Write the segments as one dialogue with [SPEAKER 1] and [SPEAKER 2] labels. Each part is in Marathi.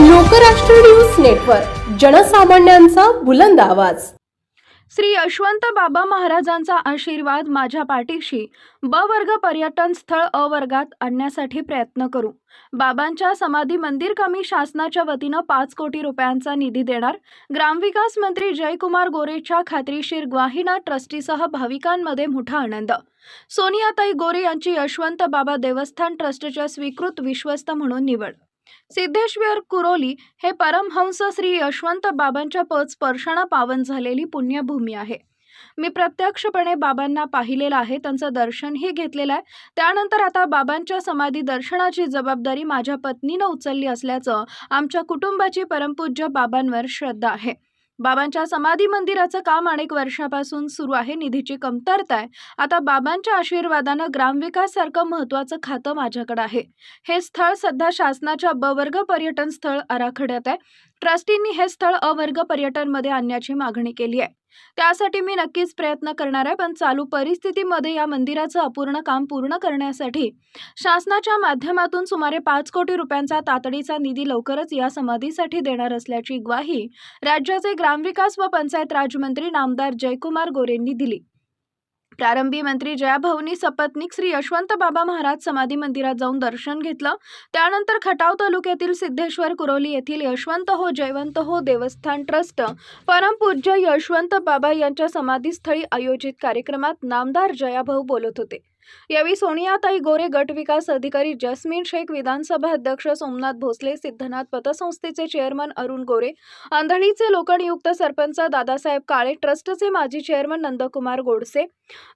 [SPEAKER 1] लोकराष्ट्र न्यूज नेटवर्क जनसामान्यांचा बुलंद आवाज.
[SPEAKER 2] श्री यशवंत बाबा महाराजांचा आशीर्वाद माझ्या पाठीशी ब वर्ग पर्यटन स्थळ अ वर्गात आणण्यासाठी प्रयत्न करू. बाबांच्या समाधी मंदिर कमी शासनाच्या वतीनं पाच कोटी रुपयांचा निधी देणार ग्रामविकास मंत्री जयकुमार गोरेच्या खात्रीशीर ग्वाहिना ट्रस्टीसह भाविकांमध्ये मोठा आनंद. सोनियाताई गोरे यांची यशवंत बाबा देवस्थान ट्रस्टच्या स्वीकृत विश्वस्त म्हणून निवड. सिद्धेश्वर कुरोली हे परमहंस श्री यशवंत बाबांच्या पद स्पर्शानं पावन झालेली पुण्यभूमी आहे. मी प्रत्यक्षपणे बाबांना पाहिलेलं आहे त्यांचं दर्शनही घेतलेलं आहे. त्यानंतर आता बाबांच्या समाधी दर्शनाची जबाबदारी माझ्या पत्नीनं उचलली असल्याचं आमच्या कुटुंबाची परमपूज्य बाबांवर श्रद्धा आहे. बाबांच्या समाधी मंदिराचं काम अनेक वर्षापासून सुरू आहे निधीची कमतरता आहे. आता बाबांच्या आशीर्वादानं ग्रामविकास सारखं महत्वाचं खातं माझ्याकडे आहे. हे स्थळ सध्या शासनाच्या ब वर्ग पर्यटन स्थळ आराखड्यात आहे. ट्रस्टींनी हे स्थळ अवर्ग पर्यटनमध्ये आणण्याची मागणी केली आहे. त्यासाठी मी नक्कीच प्रयत्न करणार आहे पण चालू परिस्थितीमध्ये या मंदिराचं अपूर्ण काम पूर्ण करण्यासाठी शासनाच्या माध्यमातून सुमारे पाच कोटी रुपयांचा तातडीचा निधी लवकरच या समाधीसाठी देणार असल्याची ग्वाही राज्याचे ग्रामविकास व पंचायत राजमंत्री नामदार जयकुमार गोरेंनी दिली. प्रारंभी मंत्री जयाभाऊनी सपत्नीक श्री यशवंत बाबा महाराज समाधी मंदिरात जाऊन दर्शन घेतलं. त्यानंतर खटाव तालुक्यातील सिद्धेश्वर कुरोली येथील यशवंत हो जयवंत हो देवस्थान ट्रस्ट परमपूज्य यशवंत बाबा यांच्या समाधीस्थळी आयोजित कार्यक्रमात नामदार जयाभाऊ बोलत होते. यावेळी सोनियाताई गोरे गट विकास अधिकारी जस्मीन शेख विधानसभा अध्यक्ष सोमनाथ भोसले सिद्धनाथ पतसंस्थेचे चेअरमन अरुण गोरे आंधळीचे लोकनियुक्त सरपंच दादासाहेब काळे ट्रस्टचे माजी चेअरमन नंदकुमार गोडसे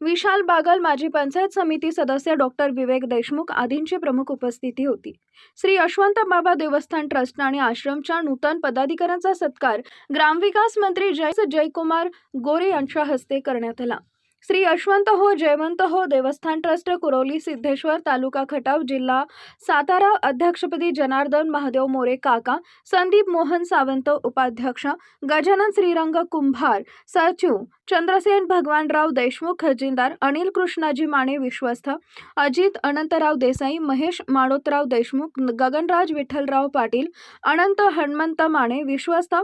[SPEAKER 2] विशाल बागल माजी पंचायत समिती सदस्य डॉक्टर विवेक देशमुख आदींची प्रमुख उपस्थिती होती. श्री यशवंत बाबा देवस्थान ट्रस्ट आणि आश्रमच्या नूतन पदाधिकाऱ्यांचा सत्कार ग्रामविकास मंत्री जय जयकुमार गोरे यांच्या हस्ते करण्यात आला. श्री यशवंत हो जयवंत हो देवस्थान ट्रस्ट कुरोली सिद्धेश्वर तालुका खटाव जिल्हा सातारा अध्यक्षपदी जनार्दन महादेव मोरे काका संदीप मोहन सावंत उपाध्यक्ष गजानन श्रीरंग कुंभार सचिव चंद्रसेन भगवानराव देशमुख खजिनदार अनिल कृष्णाजी माने विश्वस्त अजित अनंतराव देसाई महेश माणोतराव देशमुख गगनराज विठ्ठलराव पाटील अनंत हनुमंत माने विश्वस्त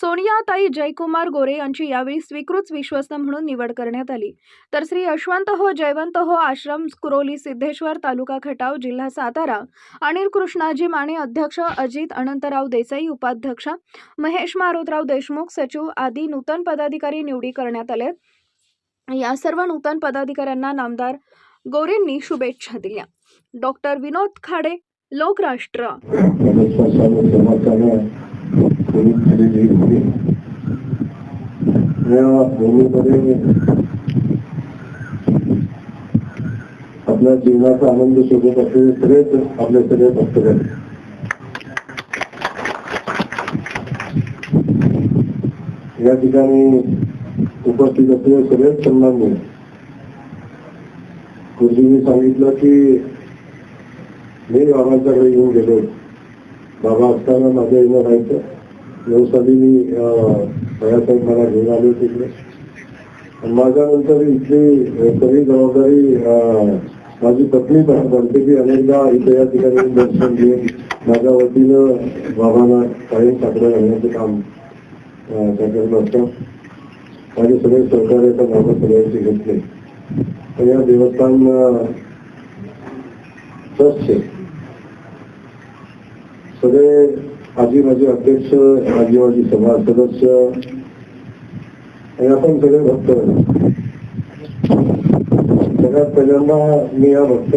[SPEAKER 2] सोनियाताई जयकुमार गोरे यांची यावेळी स्वीकृत विश्वस्त म्हणून निवड करण्यात आली. तर श्री यशवंत हो जयवंत हो आश्रम कुरोली सिद्धेश्वर तालुका खटाव जिल्हा सातारा अनिल कृष्णाजी माने अध्यक्ष अजित अनंतराव देसाई उपाध्यक्ष महेश मारुतराव देशमुख सचिव आदी नूतन पदाधिकारी निवडी करण्यात आले या सर्व नूतन पदाधिकाऱ्यांना नामदार गोरेंनी शुभेच्छा दिल्या. डॉक्टर विनोद खाडे लोकराष्ट्र.
[SPEAKER 3] या भूमीमध्ये आपल्या जीवनाचा आनंद शोधत असलेले सगळेच आपले सगळे भक्त आहेत. या ठिकाणी उपस्थित असलेले सगळेच सन्मान्य गुरुजींनी सांगितलं की मी बाबांच्याकडे येऊन गेलो. बाबा असताना माझ्या येणं राहायचं. नऊ साली मी भयासाहेब मला घेऊन आले तिकडे. आणि माझ्यानंतर इथली सगळी जबाबदारी माझी पत्नी बनते की अनेकदा इथे या ठिकाणी दर्शन घेऊन माझ्या वतीनं बाबांना कायम साकडं घालण्याचं काम अं, त्याच्याकडे असतं. माझे सगळे सहकार्याचा बाबा सगळ्यांचे घेतले. तर या देवस्थान ट्रस्टचे सगळे आजी माझे अध्यक्ष आजी माजी सभा सदस्य आणि आपण सगळे भक्त. सगळ्यात पहिल्यांदा मी या भक्त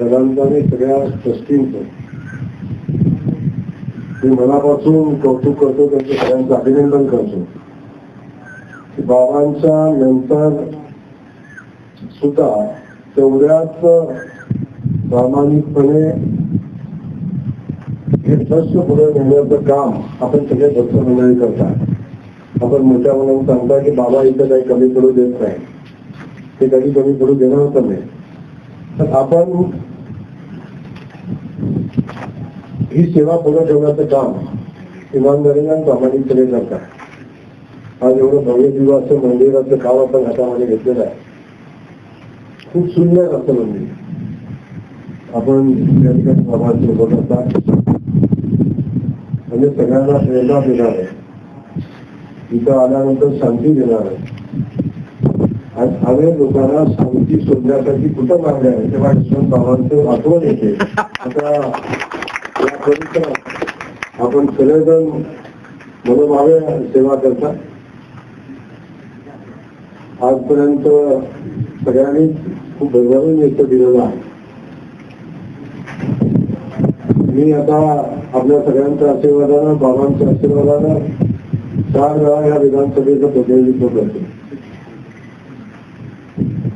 [SPEAKER 3] जगांचा आणि सगळ्या ट्रस्टींचं मी मनापासून कौतुक करतो त्यांचं सगळ्यांचं अभिनंदन करतो. बाबांच्या नंतर सुद्धा तेवढ्याच प्रामाणिकपणे हे ट्रस्ट पुढे नेण्याचं काम आपण सगळे भक्त मंडळी करतात. आपण मोठ्या मुलांना सांगता की बाबा इथं काही कमी पडू देत नाही. ते कधी कमी पडू देणार होतं नाही. तर आपण ही सेवा पुढे ठेवण्याचं काम इमानदारीने आणि प्रामाणिकपणे करतात. आज एवढं भव्य दिवाचं मंदिराचं काम आपण हातामध्ये घेतलेलं आहे. खूप सुंदर असं मंदिर. आपण या ठिकाणी बाबांसोबत म्हणजे सगळ्यांना प्रेरणा देणार आहे. इथं आल्यानंतर शांती देणार आहे. आणि लोकांना शांती शोधण्यासाठी कुठं मागण्या आहे तेव्हा यशवंत बाबांचं आठवण येते. आता या परिसरात आपण सगळेजण मनोभावे सेवा करता आजपर्यंत सगळ्यांनी खूप भरभरून व्यक्त दिलेलं आहे. मी आता आपल्या सगळ्यांच्या आशीर्वादानं बाबांच्या आशीर्वादानं चार वेळा या विधानसभेचं प्रतिनिधित्व करतो.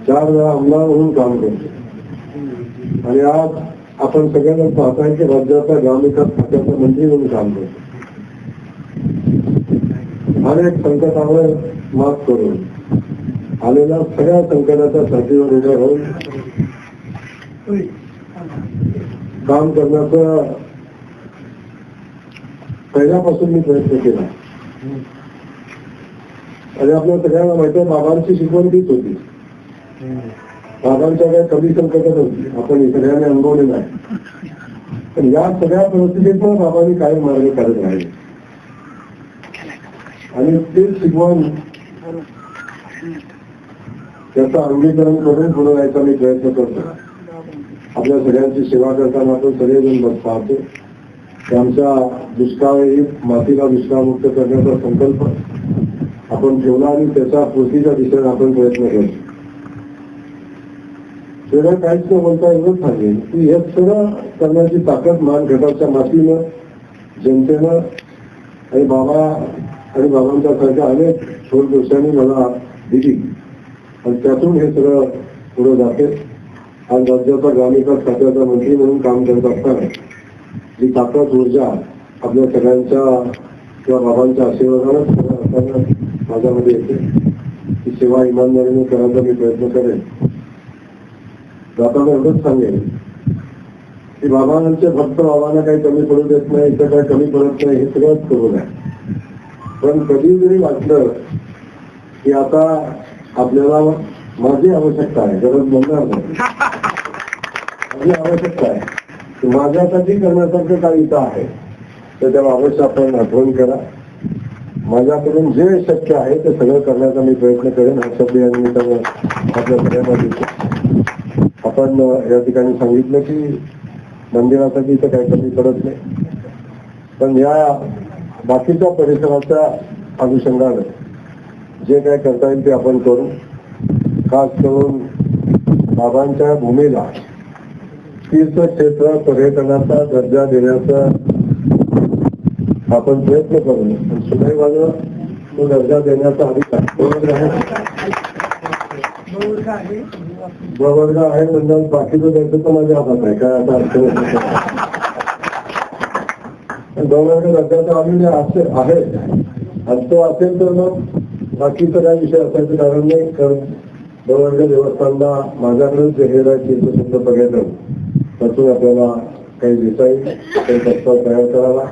[SPEAKER 3] चार वेळा आमदार म्हणून काम करतो. आणि आज आपण सगळ्यांना पाहताय की राज्याचा ग्रामविकास खात्याचा मंत्री म्हणून काम करतो. अनेक संकटावर मात करून आलेल्या सगळ्या संकटाच्या साथीवर उभ्या राहून काम करण्याचा पहिल्यापासून मी प्रयत्न केला. आणि आपल्या सगळ्यांना माहिती आहे बाबांची शिकवण तीच होती. बाबांच्या काही कमी संकटात होती. आपण सगळ्यांनी अनुभवले नाही पण या सगळ्या परिस्थितीत पण बाबांनी काही मार्ग काढत राहिले आणि तेच शिकवण त्याचं अंगीकरण करून पुढे जायचा मी प्रयत्न करतो आपल्या सगळ्यांची सेवा करताना आपण सगळेजण बघ पाहतो आमच्या दुष्काळही मातीला दुष्काळमुक्त करण्याचा संकल्प. आपण ठेवला आणि त्याचा पूर्तीच्या दिशेने आपण प्रयत्न करतो. सगळं काहीच न बोलता एवढंच सांगेल की हे सगळं करण्याची ताकद मान गटाच्या मातीनं जनतेनं आणि बाबा आणि बाबांच्या सारख्या अनेक थोर गोष्टांनी मला दिली. आणि त्यातून हे सगळं पुढे जाते. आज राज्याचा ग्रामविकास खात्याचा मंत्री म्हणून काम करत असताना ही ताकद ऊर्जा आपल्या सगळ्यांच्या किंवा बाबांच्या आशीर्वादानं असताना माझ्यामध्ये येते. ही सेवा इमानदारीने करायचा मी प्रयत्न करेन. जाताना एवढंच सांगेन की बाबांचे भक्त बाबांना काही कमी पडू देत नाही इथं काही कमी पडत नाही हे सगळंच करू नये पण कधी जरी वाटलं की आता आपल्याला माझी आवश्यकता आहे गरज म्हणणार नाही. माझी आवश्यकता आहे. माझ्यासाठी करण्यासारखं काही इथं आहे तर त्या बाबतचं आपण आठवण करा. माझ्याकडून जे शक्य आहे ते सगळं करण्याचा मी प्रयत्न करेन. हा शब्द या निमित्तानं आपल्या सगळ्यांना आपण या ठिकाणी सांगितलं की मंदिरासाठी इथं काही कमी पडत नाही. पण या बाकीच्या परिसराच्या अनुषंगानं जे काय करता येईल ते आपण करू. खास करून बाबांच्या भूमीला तीर्थक्षेत्र पर्यटनाचा दर्जा देण्याचा आपण प्रयत्न करू. सुदैवानं तो दर्जा देण्याचा अधिकार बरोबर आहे. प्रवर्ग आहे म्हणजे बाकीचं द्यायचं तर माझ्या हातात आहे. काय आता अर्थ नाही. दर्जाचा आम्ही असे आहे. आणि तो असेल तर मग बाकीचं काही विषय असायचं कारण नाही. कारण देवस्थानला माझ्याकडे जे हे बघायचं. त्यातून आपल्याला काही दिसाईल काही प्रस्ताव तयार करावा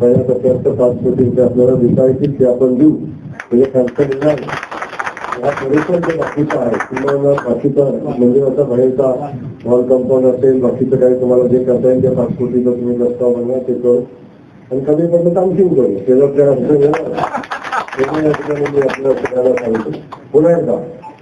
[SPEAKER 3] पहिल्या टप्प्यात तर पाच कोटी रुपये आपल्याला देता येतील ते आपण देऊ. म्हणजे खर्च निघाल हा परिसर जो बाकीचा आहे तुम्हाला बाकीचा म्हणजे मंदिराचा बाहेरचा हॉल कंपाऊंड असेल बाकीचं काही तुम्हाला जे करता येईल त्या पाच कोटीचा तुम्ही प्रस्ताव बनवा ते करू. आणि कमी पडलं तर आणखीन करू त्याच्यात काय अडचण येणार आपल्या सगळ्यांना सांगतो. पुन्हा एकदा